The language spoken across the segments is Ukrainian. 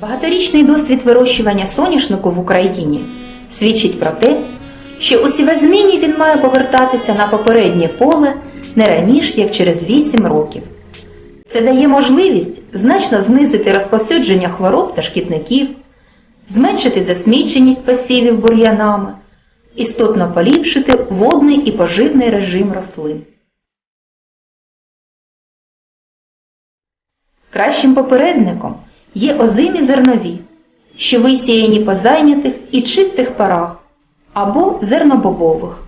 Багаторічний досвід вирощування соняшнику в Україні свідчить про те, що у сівозміні він має повертатися на попереднє поле не раніше, як через 8 років. Це дає можливість значно знизити розповсюдження хвороб та шкідників, зменшити засміченість посівів бур'янами, істотно поліпшити водний і поживний режим рослин. Кращим попередником є озимі зернові, що висіяні по зайнятих і чистих парах або зернобобових.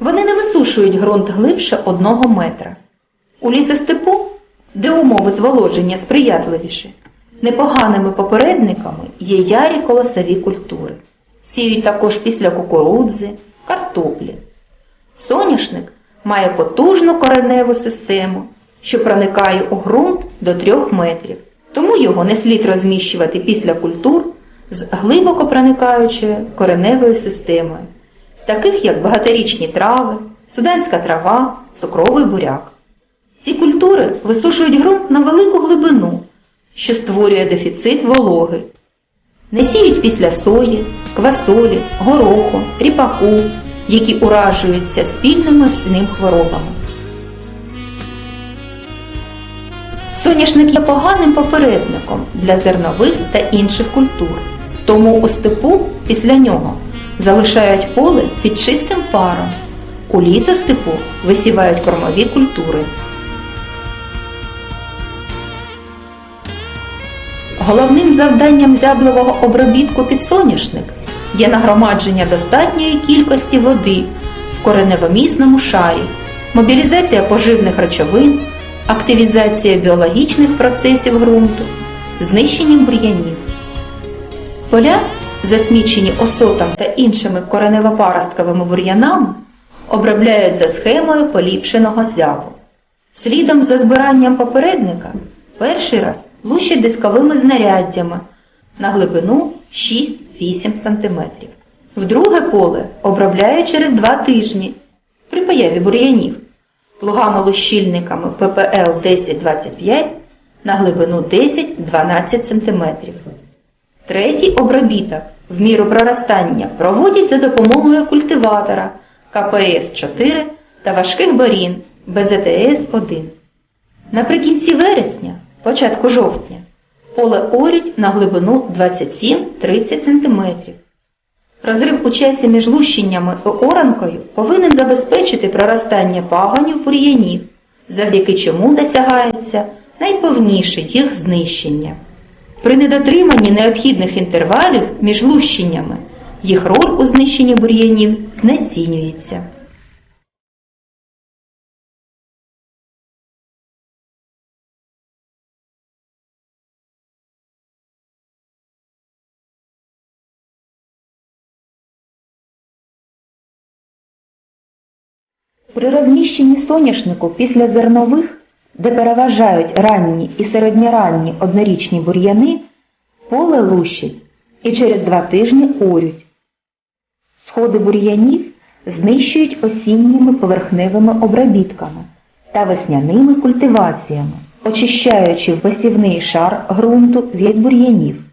Вони не висушують ґрунт глибше одного метра. У лісостепу, де умови зволодження сприятливіші, непоганими попередниками є ярі колосові культури. Сіють також після кукурудзи, картоплі. Соняшник має потужну кореневу систему, що проникає у ґрунт до 3 метрів, тому його не слід розміщувати після культур з глибоко проникаючою кореневою системою, таких як багаторічні трави, суданська трава, цукровий буряк. Ці культури висушують ґрунт на велику глибину, що створює дефіцит вологи. Не сіють після сої, квасолі, гороху, ріпаку, які уражуються спільними з ним хворобами. Соняшник є поганим попередником для зернових та інших культур, тому у степу після нього залишають поле під чистим паром. У лісостепу висівають кормові культури. Головним завданням зяблового обробітку під соняшник є нагромадження достатньої кількості води в кореневомісному шарі, мобілізація поживних речовин, активізація біологічних процесів ґрунту, знищення бур'янів. Поля, засмічені осотом та іншими кореневопаростковими бур'янами, обробляють за схемою поліпшеного зябу. Слідом за збиранням попередника перший раз лущать дисковими знаряддями на глибину 6-8 см. Вдруге поле обробляють через 2 тижні при появі бур'янів плугами-лущильниками ППЛ 1025 на глибину 10-12 см. Третій обробіток в міру проростання проводять за допомогою культиватора КПС-4 та важких борін БЗТС-1. Наприкінці вересня, початку жовтня, поле орють на глибину 27-30 см. Розрив у часі між лущеннями і оранкою повинен забезпечити проростання пагонів бур'янів, завдяки чому досягається найповніше їх знищення. При недотриманні необхідних інтервалів між лущеннями їх роль у знищенні бур'янів знецінюється. При розміщенні соняшнику після зернових, де переважають ранні і середньоранні однорічні бур'яни, поле лущать і через два тижні орють. Сходи бур'янів знищують осінніми поверхневими обробітками та весняними культиваціями, очищаючи посівний шар ґрунту від бур'янів.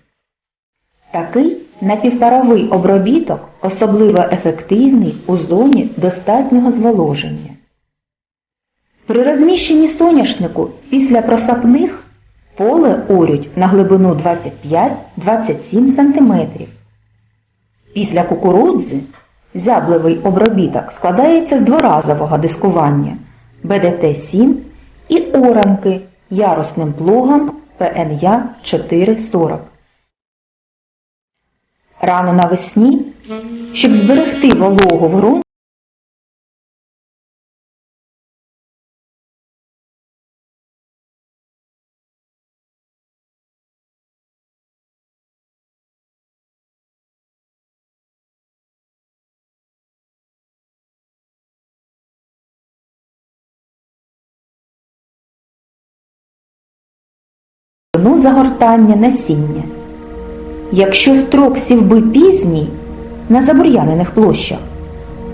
Такий напівпаровий обробіток особливо ефективний у зоні достатнього зволоження. При розміщенні соняшнику після просапних поле орють на глибину 25-27 см. Після кукурудзи зяблевий обробіток складається з дворазового дискування БДТ-7 і оранки ярусним плугом ПНЯ 440. Рано навесні, щоб зберегти вологу в ґрунті, загортання насіння. Якщо строк сівби пізній на забур'янених площах,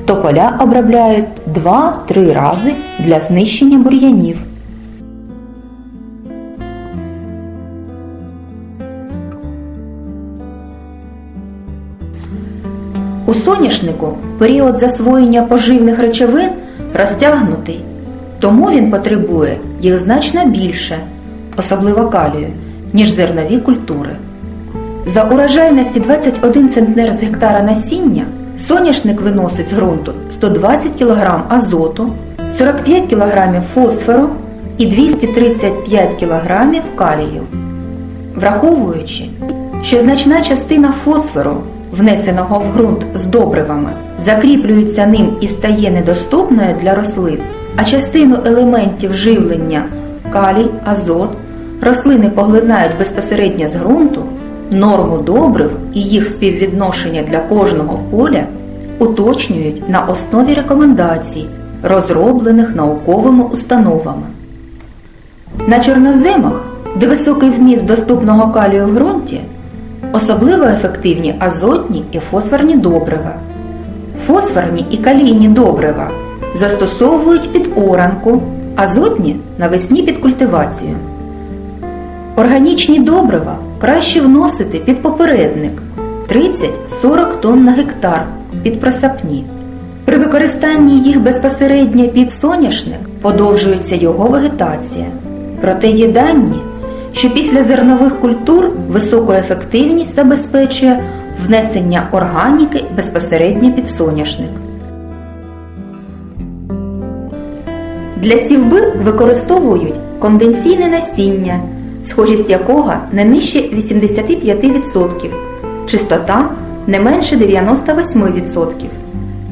то поля обробляють 2-3 рази для знищення бур'янів. У соняшнику період засвоєння поживних речовин розтягнутий, тому він потребує їх значно більше, особливо калію, ніж зернові культури. За урожайності 21 центнер з гектара насіння соняшник виносить з ґрунту 120 кг азоту, 45 кг фосфору і 235 кг калію. Враховуючи, що значна частина фосфору, внесеного в ґрунт з добривами, закріплюється ним і стає недоступною для рослин, а частину елементів живлення калій, азот рослини поглинають безпосередньо з ґрунту, норму добрив і їх співвідношення для кожного поля уточнюють на основі рекомендацій, розроблених науковими установами. На чорноземах, де високий вміст доступного калію в ґрунті, особливо ефективні азотні і фосфорні добрива. Фосфорні і калійні добрива застосовують під оранку, азотні навесні під культивацію. Органічні добрива краще вносити під попередник 30-40 тонн на гектар під просапні. При використанні їх безпосередньо під соняшник подовжується його вегетація. Проте є дані, що після зернових культур високу ефективність забезпечує внесення органіки безпосередньо під соняшник. Для сівби використовують конденсійне насіння, схожість якого не нижче 85%, чистота не менше 98%.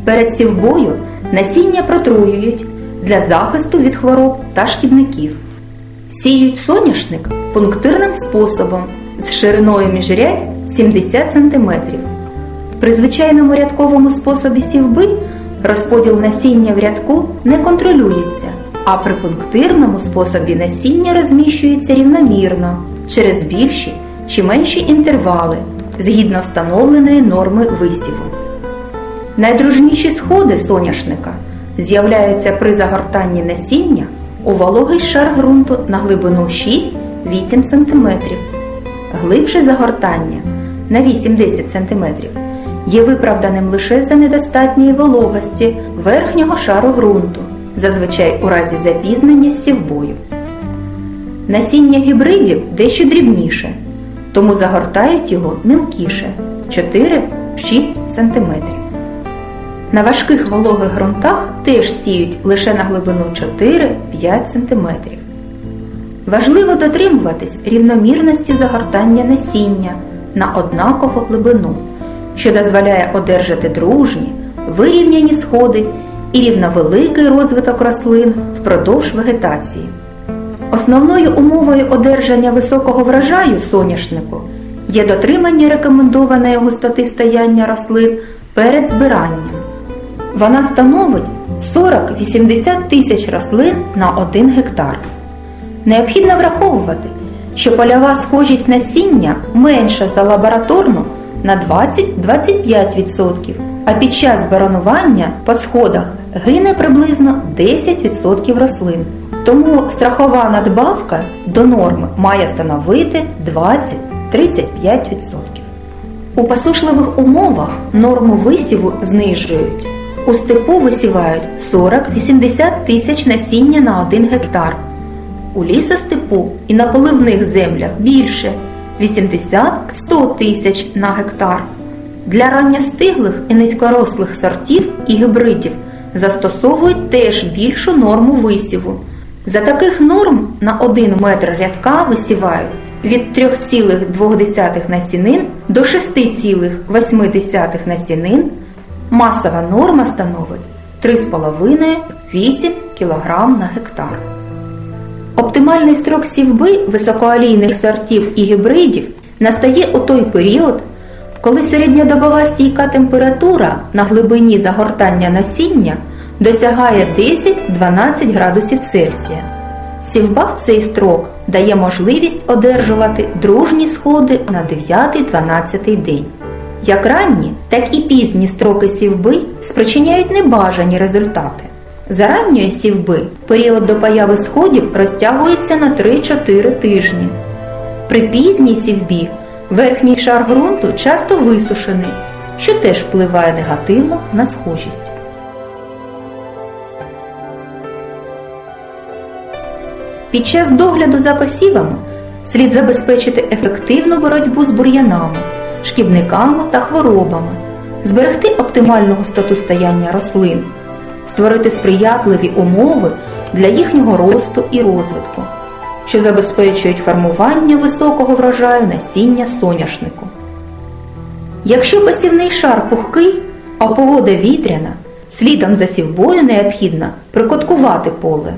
Перед сівбою насіння протруюють для захисту від хвороб та шкідників. Сіють соняшник пунктирним способом з шириною міжрядь 70 см. При звичайному рядковому способі сівби розподіл насіння в рядку не контролюється, а при пунктирному способі насіння розміщується рівномірно через більші чи менші інтервали згідно встановленої норми висіву. Найдружніші сходи соняшника з'являються при загортанні насіння у вологий шар ґрунту на глибину 6-8 см. Глибше загортання на 8-10 см є виправданим лише за недостатньої вологості верхнього шару ґрунту, зазвичай у разі запізнення сівбою. Насіння гібридів дещо дрібніше, тому загортають його мілкіше 4-6 см. На важких вологих ґрунтах теж сіють лише на глибину 4-5 см. Важливо дотримуватись рівномірності загортання насіння на однакову глибину, що дозволяє одержати дружні, вирівняні сходи і рівновеликий розвиток рослин впродовж вегетації. Основною умовою одержання високого врожаю соняшнику є дотримання рекомендованої густоти стояння рослин перед збиранням. Вона становить 40-80 тисяч рослин на 1 гектар. Необхідно враховувати, що польова схожість насіння менша за лабораторну на 20-25%, а під час баранування по сходах гине приблизно 10% рослин. Тому страхова надбавка до норми має становити 20-35%. У посушливих умовах норму висіву знижують. У степу висівають 40-80 тисяч насіння на 1 гектар. У лісостепу і на поливних землях більше 80-100 тисяч на гектар. Для ранньостиглих і низькорослих сортів і гібридів застосовують теж більшу норму висіву. За таких норм на 1 метр рядка висівають від 3,2 насінин до 6,8 насінин. Масова норма становить 3,5-8 кг на гектар. Оптимальний строк сівби високоалійних сортів і гібридів настає у той період, коли середньодобова стійка температура на глибині загортання насіння досягає 10-12 градусів Цельсія. Сівба в цей строк дає можливість одержувати дружні сходи на 9-12 день. Як ранні, так і пізні строки сівби спричиняють небажані результати. За ранньої сівби період до появи сходів розтягується на 3-4 тижні. При пізній сівбі верхній шар ґрунту часто висушений, що теж впливає негативно на схожість. Під час догляду за посівами слід забезпечити ефективну боротьбу з бур'янами, шкідниками та хворобами, зберегти оптимальну густоту стояння рослин, створити сприятливі умови для їхнього росту і розвитку, що забезпечують формування високого врожаю насіння соняшнику. Якщо посівний шар пухкий, а погода вітряна, слідом за сівбою необхідно прикоткувати поле.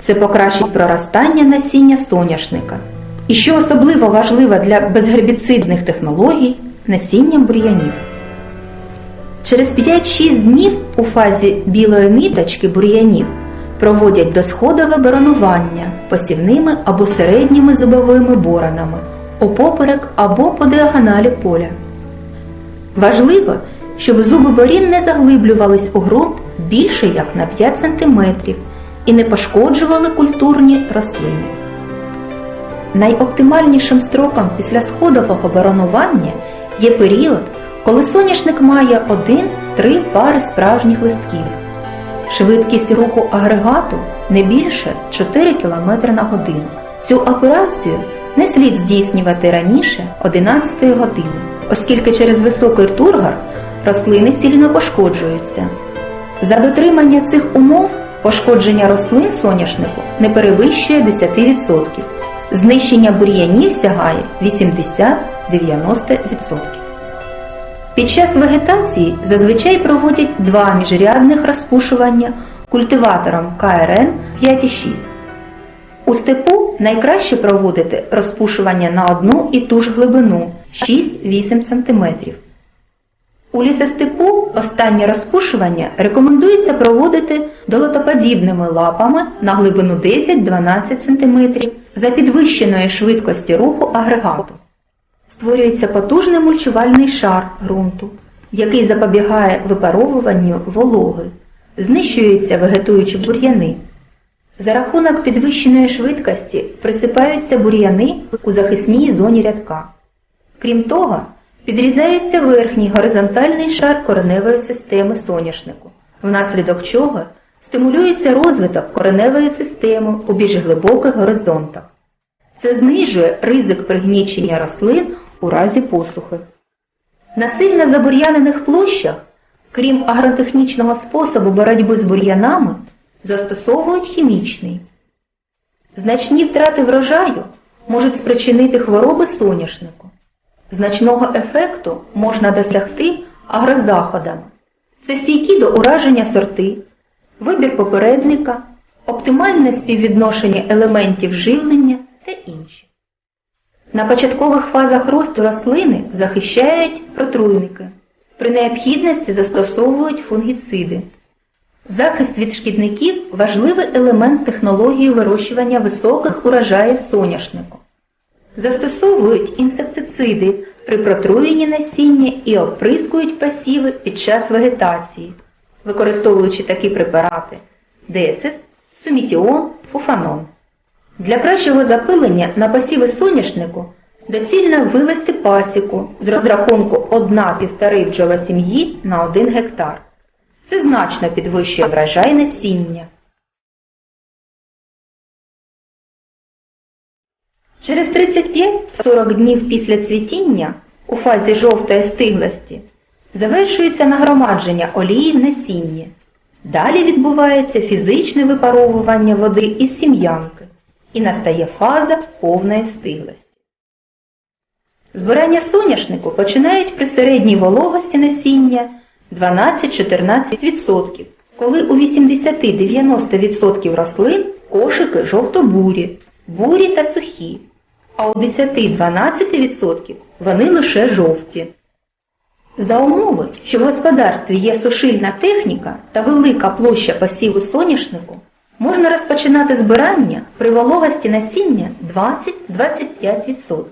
Це покращить проростання насіння соняшника. І що особливо важливо для безгербіцидних технологій насіння бур'янів. Через 5-6 днів у фазі білої ниточки бур'янів проводять досходове боронування посівними або середніми зубовими боронами опоперек або по діагоналі поля. Важливо, щоб зуби борін не заглиблювались у ґрунт більше як на 5 см і не пошкоджували культурні рослини. Найоптимальнішим строком після сходового боронування є період, коли соняшник має 1-3 пари справжніх листків. Швидкість руху агрегату не більше 4 км на годину. Цю операцію не слід здійснювати раніше 11 години, оскільки через високий тургор рослини сильно пошкоджуються. За дотримання цих умов пошкодження рослин соняшнику не перевищує 10%. Знищення бур'янів сягає 80-90%. Під час вегетації зазвичай проводять два міжрядних розпушування культиватором КРН 5,6. У степу найкраще проводити розпушування на одну і ту ж глибину 6-8 см. У лісостепу останнє розпушування рекомендується проводити долотоподібними лапами на глибину 10-12 см за підвищеної швидкості руху агрегату. Створюється потужний мульчувальний шар ґрунту, який запобігає випаровуванню вологи, знищуються вегетуючі бур'яни. За рахунок підвищеної швидкості присипаються бур'яни у захисній зоні рядка. Крім того, підрізається верхній горизонтальний шар кореневої системи соняшнику, внаслідок чого стимулюється розвиток кореневої системи у більш глибоких горизонтах. Це знижує ризик пригнічення рослин у разі посухи. На сильно забур'янених площах, крім агротехнічного способу боротьби з бур'янами, застосовують хімічний. Значні втрати врожаю можуть спричинити хвороби соняшнику. Значного ефекту можна досягти агрозаходами. Це стійкі до ураження сорти, вибір попередника, оптимальне співвідношення елементів живлення та інші. На початкових фазах росту рослини захищають протруйники. При необхідності застосовують фунгіциди. Захист від шкідників важливий елемент технології вирощування високих урожаїв соняшнику. Застосовують інсектициди при протруєнні насіння і оприскують посіви під час вегетації, використовуючи такі препарати децис, сумітіон, фуфанон. Для кращого запилення на посіви соняшнику доцільно вивести пасіку з розрахунку 1-1,5 бджолосім'ї на 1 гектар. Це значно підвищує врожай насіння. Через 35-40 днів після цвітіння у фазі жовтої стиглості завершується нагромадження олії в насінні. Далі відбувається фізичне випаровування води із сім'янки і настає фаза повної стиглості. Збирання соняшнику починають при середній вологості насіння 12-14%, коли у 80-90% рослин кошики жовто-бурі, бурі та сухі, а у 10-12% вони лише жовті. За умови, що в господарстві є сушильна техніка та велика площа посіву соняшнику, можна розпочинати збирання при вологості насіння 20-25%.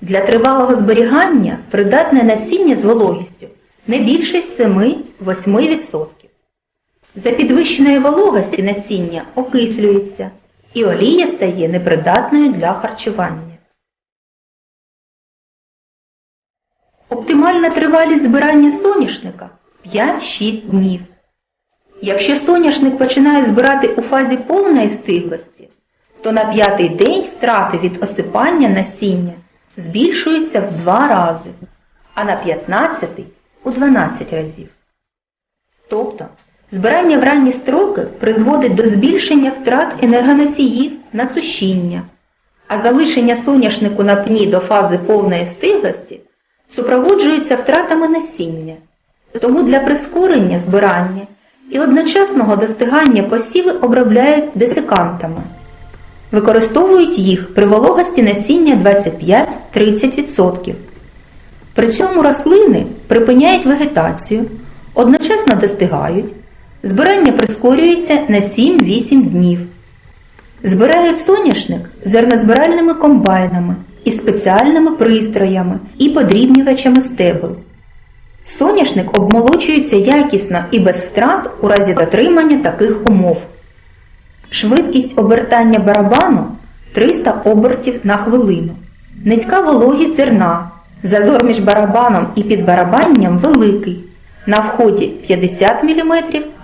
Для тривалого зберігання придатне насіння з вологістю не більше 7-8%. За підвищеної вологості насіння окислюється і олія стає непридатною для харчування. Оптимальна тривалість збирання соняшника 5-6 днів. Якщо соняшник починає збирати у фазі повної стиглості, то на п'ятий день втрати від осипання насіння збільшуються в 2 рази, а на 15 у 12 разів. Тобто, збирання в ранні строки призводить до збільшення втрат енергоносіїв на сушіння, а залишення соняшнику на пні до фази повної стиглості супроводжується втратами насіння. Тому для прискорення збирання і одночасного достигання посіви обробляють десикантами. Використовують їх при вологості насіння 25-30%. При цьому рослини припиняють вегетацію, одночасно достигають, збирання прискорюється на 7-8 днів. Збирають соняшник зернозбиральними комбайнами і спеціальними пристроями і подрібнювачами стебел. Соняшник обмолочується якісно і без втрат у разі дотримання таких умов. Швидкість обертання барабану 300 обертів на хвилину. Низька вологість зерна. Зазор між барабаном і підбарабанням великий. На вході 50 мм,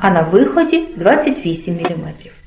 а на виході 28 мм.